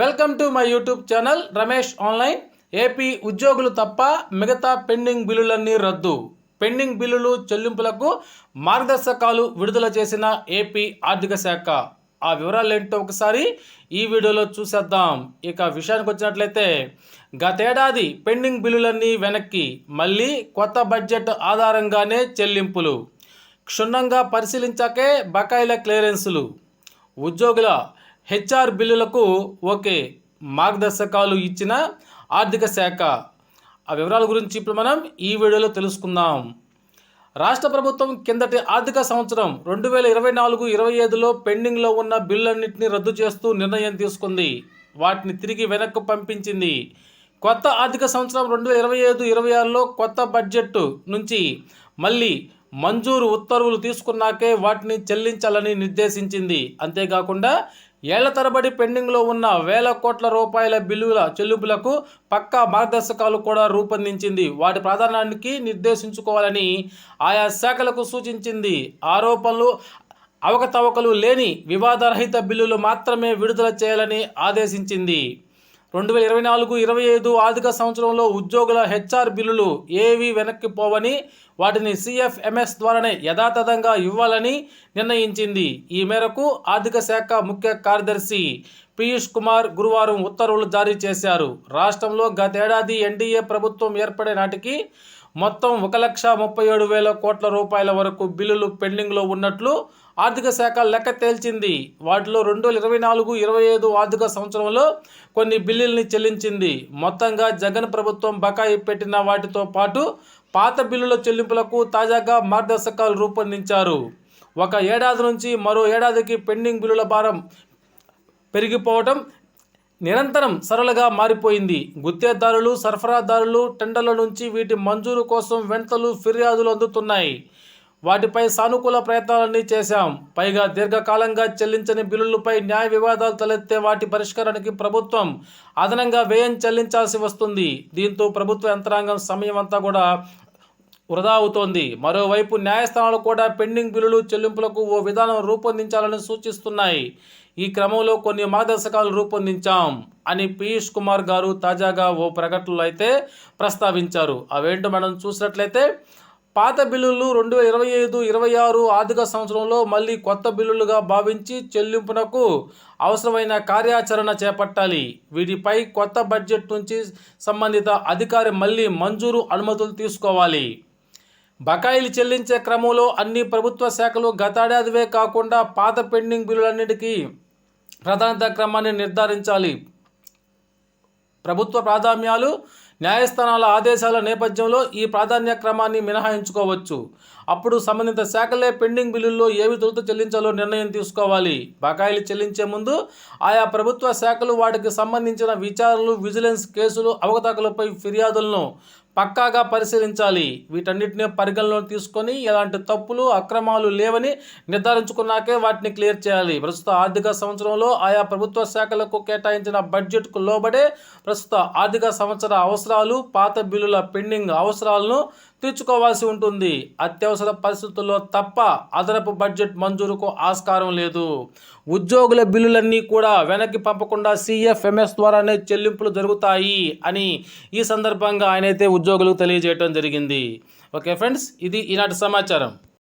Welcome to my YouTube channel Ramesh online. AP ఉద్యోగులు తప్ప మిగతా పెండింగ్ బిల్లులన్నీ రద్దు. పెండింగ్ బిల్లులు చెల్లింపులకు మార్గదర్శకాలు విడుదల చేసిన ఏపీ ఆర్థిక శాఖ. ఆ వివరాలు ఏంటో ఒకసారి ఈ వీడియోలో చూసేద్దాం. ఇక విషయానికి వచ్చినట్లయితే గతేడాది పెండింగ్ బిల్లులన్నీ వెనక్కి మళ్ళీ కొత్త బడ్జెట్ ఆధారంగానే చెల్లింపులు. క్షుణ్ణంగా పరిశీలించాకే బకాయిల క్లియరెన్సులు. ఉద్యోగుల హెచ్ఆర్ బిల్లులకు ఓకే మార్గదర్శకాలు ఇచ్చిన ఆర్థిక శాఖ. ఆ వివరాల గురించి ఇప్పుడు మనం ఈ వీడియోలో తెలుసుకుందాం. రాష్ట్ర ప్రభుత్వం కిందటి ఆర్థిక సంవత్సరం రెండు వేల ఇరవై నాలుగు ఇరవై ఐదులో పెండింగ్లో ఉన్న బిల్లులన్నింటినీ రద్దు చేస్తూ నిర్ణయం తీసుకుంది. వాటిని తిరిగి వెనక్కు పంపించింది. కొత్త ఆర్థిక సంవత్సరం రెండు వేల ఇరవై ఐదు ఇరవై ఆరులో కొత్త బడ్జెట్ నుంచి మళ్ళీ మంజూరు ఉత్తర్వులు తీసుకున్నాకే వాటిని చెల్లించాలని నిర్దేశించింది. అంతేకాకుండా ఏళ్ళ తరబడి పెండింగ్లో ఉన్న వేల కోట్ల రూపాయల బిల్లుల చెల్లింపులకు పక్కా మార్గదర్శకాలు కూడా రూపొందించింది. వాటి ప్రాధాన్యానికి నిర్దేశించుకోవాలని ఆయా శాఖలకు సూచించింది. ఆరోపణలు అవకతవకలు లేని వివాదరహిత బిల్లులు మాత్రమే విడుదల చేయాలని ఆదేశించింది. రెండు వేల ఇరవై నాలుగు ఇరవై ఐదు ఆర్థిక సంవత్సరంలో ఉద్యోగుల హెచ్ఆర్ బిల్లులు ఏవి వెనక్కి పోవని వాటిని సిఎఫ్ఎంఎస్ ద్వారానే యథాతథంగా ఇవ్వాలని నిర్ణయించింది. ఈ మేరకు ఆర్థిక శాఖ ముఖ్య కార్యదర్శి పీయూష్ కుమార్ గురువారం ఉత్తర్వులు జారీ చేశారు. రాష్ట్రంలో గతేడాది ఎన్డీఏ ప్రభుత్వం ఏర్పడే నాటికి మొత్తం ఒక లక్ష ముప్పై ఏడు వేల కోట్ల రూపాయల వరకు బిల్లులు పెండింగ్లో ఉన్నట్లు ఆర్థిక శాఖ లెక్క తేల్చింది. వాటిలో రెండు వేల ఇరవై నాలుగు ఇరవై ఐదు ఆర్థిక సంవత్సరంలో కొన్ని బిల్లుల్ని చెల్లించింది. మొత్తంగా జగన్ ప్రభుత్వం బకాయి పెట్టిన వాటితో పాటు పాత బిల్లుల చెల్లింపులకు తాజాగా మార్గదర్శకాలు రూపొందించారు. ఒక ఏడాది నుంచి మరో ఏడాదికి పెండింగ్ బిల్లుల భారం పెరిగిపోవటం నిరంతరం సరళగా మారిపోయింది. గుత్తేదారులు సరఫరాదారులు టెండర్ల నుంచి వీటి మంజూరు కోసం వెంటలు ఫిర్యాదులు అందుతున్నాయి. వాటిపై సానుకూల ప్రయత్నాలన్నీ చేశాం. పైగా దీర్ఘకాలంగా చెల్లించని బిల్లులపై న్యాయ వివాదాలు తలెత్తే వాటి పరిష్కారానికి ప్రభుత్వం అదనంగా వ్యయం చెల్లించాల్సి వస్తుంది. దీంతో ప్రభుత్వ యంత్రాంగం సమయం అంతా కూడా వృధా అవుతోంది మరోవైపు న్యాయస్థానాలు కూడా పెండింగ్ బిల్లులు చెల్లింపులకు ఓ విధానం రూపొందించాలని సూచిస్తున్నాయి. ఈ క్రమంలో కొన్ని మార్గదర్శకాలు రూపొందించాం అని పీయూష్ కుమార్ గారు తాజాగా ఓ ప్రకటనలో అయితే ప్రస్తావించారు. అవేంటో మనం చూసినట్లయితే పాత బిల్లులు రెండు వేల ఇరవై ఐదు ఇరవై ఆరు ఆర్థిక సంవత్సరంలో మళ్ళీ కొత్త బిల్లులుగా భావించి చెల్లింపునకు అవసరమైన కార్యాచరణ చేపట్టాలి. వీటిపై కొత్త బడ్జెట్ నుంచి సంబంధిత అధికారి మళ్ళీ మంజూరు అనుమతులు తీసుకోవాలి. బకాయిలు చెల్లించే క్రమంలో అన్ని ప్రభుత్వ శాఖలు గతాడాదివే కాకుండా పాత పెండింగ్ బిల్లులన్నిటికీ ప్రాధాన్యత క్రమాన్ని నిర్ధారించాలి. ప్రభుత్వ ప్రాధాన్యాలు న్యాయస్థానాల ఆదేశాల నేపథ్యంలో ఈ ప్రాధాన్య క్రమాన్ని మినహాయించుకోవచ్చు. అప్పుడు సంబంధిత శాఖలే పెండింగ్ బిల్లుల్లో ఏవి తొలుత చెల్లించాలో నిర్ణయం తీసుకోవాలి. బకాయిలు చెల్లించే ముందు ఆయా ప్రభుత్వ శాఖలు వాటికి సంబంధించిన విచారణలు విజిలెన్స్ కేసులు అవకతవకలపై ఫిర్యాదులను పక్కాగా పరిశీలించాలి. వీటన్నిటిని పరిగణలో తీసుకొని ఎలాంటి తప్పులు అక్రమాలు లేవని నిర్ధారించుకున్నాకే వాటిని క్లియర్ చేయాలి. ప్రస్తుత ఆర్థిక సంవత్సరంలో ఆయా ప్రభుత్వ శాఖలకు కేటాయించిన బడ్జెట్కు లోబడే ప్రస్తుత ఆర్థిక సంవత్సర అవసరం అవసరాలు పాత బిల్లుల పెండింగ్ అవసరాలను తీర్చుకోవాల్సి ఉంటుంది. అత్యవసర పరిస్థితుల్లో తప్ప అదనపు బడ్జెట్ మంజూరుకు ఆస్కారం లేదు. ఉద్యోగుల బిల్లులన్నీ కూడా వెనక్కి పంపకుండా సిఎఫ్ఎంఎస్ ద్వారానే చెల్లింపులు జరుగుతాయి అని ఈ సందర్భంగా ఆయనైతే ఉద్యోగులకు తెలియజేయడం జరిగింది. ఓకే ఫ్రెండ్స్ ఇది ఈనాటి సమాచారం.